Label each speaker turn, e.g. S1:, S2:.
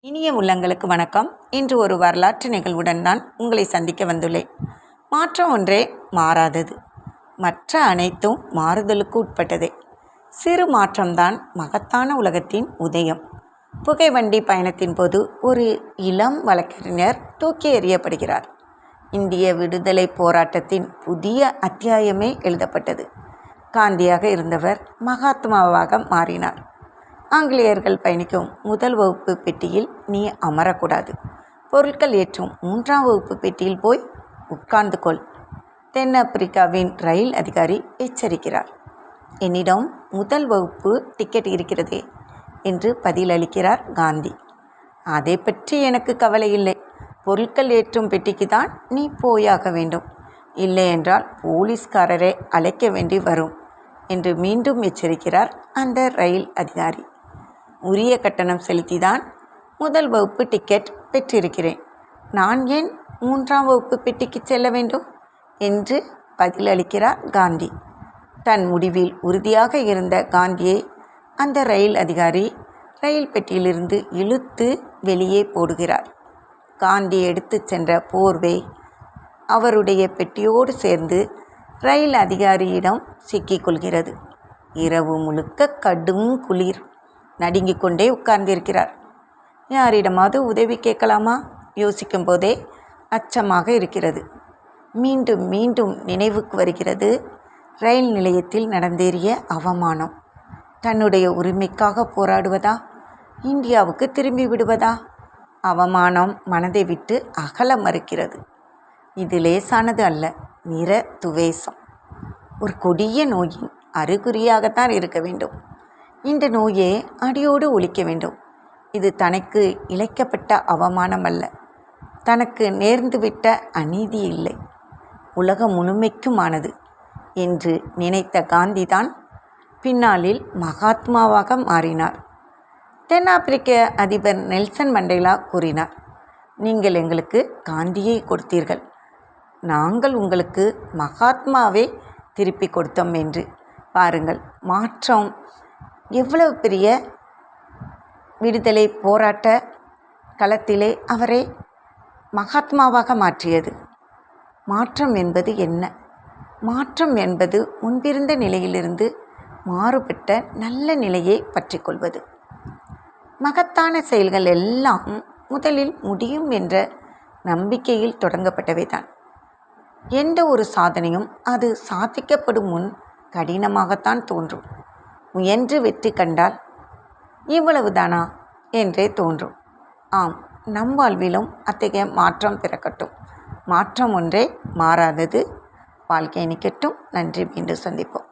S1: இனிய உள்ளங்களுக்கு வணக்கம். இன்று ஒரு வரலாற்று நிகழ்வுடன் நான் உங்களை சந்திக்க வந்துள்ளேன். மாற்றம் ஒன்றே மாறாதது. மற்ற அனைத்தும் மாறுதலுக்கு உட்பட்டதே. சிறு மாற்றம்தான் மகத்தான உலகத்தின் உதயம். புகைவண்டி பயணத்தின் போது ஒரு இளம் வழக்கறிஞர் தூக்கி எறியப்படுகிறார். இந்திய விடுதலை போராட்டத்தின் புதிய அத்தியாயமே எழுதப்பட்டது. காந்தியாக இருந்தவர் மகாத்மாவாக மாறினார். ஆங்கிலேயர்கள் பயணிக்கும் முதல் வகுப்பு பெட்டியில் நீ அமரக்கூடாது. பொருட்கள் ஏற்றும் மூன்றாம் வகுப்பு பெட்டியில் போய் உட்கார்ந்து கொள். தென்னாப்பிரிக்காவின் ரயில் அதிகாரி எச்சரிக்கிறார். என்னிடம் முதல் வகுப்பு டிக்கெட் இருக்கிறதே என்று பதிலளிக்கிறார் காந்தி. அதை பற்றி எனக்கு கவலை இல்லை. பொருட்கள் ஏற்றும் பெட்டிக்கு தான் நீ போயாக வேண்டும். இல்லை என்றால் போலீஸ்காரரை அழைக்க வேண்டி வரும் என்று மீண்டும் எச்சரிக்கிறார் அந்த ரயில் அதிகாரி. உரிய கட்டணம் செலுத்திதான் முதல் வகுப்பு டிக்கெட் பெற்றிருக்கிறேன். நான் ஏன் மூன்றாம் வகுப்பு பெட்டிக்கு செல்ல வேண்டும்? என்று பதிலளிக்கிறார் காந்தி. தன் முடிவில் உறுதியாக இருந்த காந்தியை அந்த ரயில் அதிகாரி ரயில் பெட்டியிலிருந்து இழுத்து வெளியே போடுகிறார். காந்தி எடுத்து சென்ற போர்வை அவருடைய பெட்டியோடு சேர்ந்து ரயில் அதிகாரியிடம் சிக்கிக்கொள்கிறது இரவு முழுக்க கடும் குளிர். நடுங்கிக் கொண்டே உட்கார்ந்திருக்கிறார். யாரிடமாவது உதவி கேட்கலாமா? யோசிக்கும் போதே அச்சமாக இருக்கிறது. மீண்டும் மீண்டும் நினைவுக்கு வருகிறது. ரயில் நிலையத்தில் நடந்தேறிய அவமானம். தன்னுடைய உரிமைக்காக போராடுவதா? இந்தியாவுக்கு திரும்பி விடுவதா? அவமானம் மனதை விட்டு அகல மறுக்கிறது. இது லேசானது அல்ல நிற துவேசம் ஒரு கொடிய நோயின் அறிகுறியாகத்தான் இருக்க வேண்டும். இந்த நோயை அடியோடு ஒழிக்க வேண்டும். இது தனக்கு இழைக்கப்பட்ட அவமானம் அல்ல தனக்கு நேர்ந்துவிட்ட அநீதி இல்லை. உலகம் முழுமைக்குமானது என்று நினைத்த காந்திதான் பின்னாளில் மகாத்மாவாக மாறினார். தென்னாப்பிரிக்க அதிபர் நெல்சன் மண்டேலா கூறினார் நீங்கள் எங்களுக்கு காந்தியை கொடுத்தீர்கள். நாங்கள் உங்களுக்கு மகாத்மாவே திருப்பி கொடுத்தோம் என்று. பாருங்கள் மாற்றம் எவ்வளவு பெரிய விடுதலை போராட்ட களத்திலே அவரை மகாத்மாவாக மாற்றியது? மாற்றம் என்பது என்ன? மாற்றம் என்பது முன்பிருந்த நிலையிலிருந்து மாறுபட்ட நல்ல நிலையை பற்றி கொள்வது. மகத்தான செயல்கள் எல்லாம் முதலில் முடியும் என்ற நம்பிக்கையில் தொடங்கப்பட்டவை தான். எந்த ஒரு சாதனையும் அது சாதிக்கப்படும் முன் கடினமாகத்தான் தோன்றும். முயன்று வெற்றி கண்டால் இவ்வளவுதானா? என்றே தோன்றும். ஆம் நம் வாழ்விலும் அத்தகைய மாற்றம் பிறக்கட்டும். மாற்றம் ஒன்றே மாறாதது. வாழ்க்கை நிற்கட்டும் நன்றி மீண்டும் சந்திப்போம்.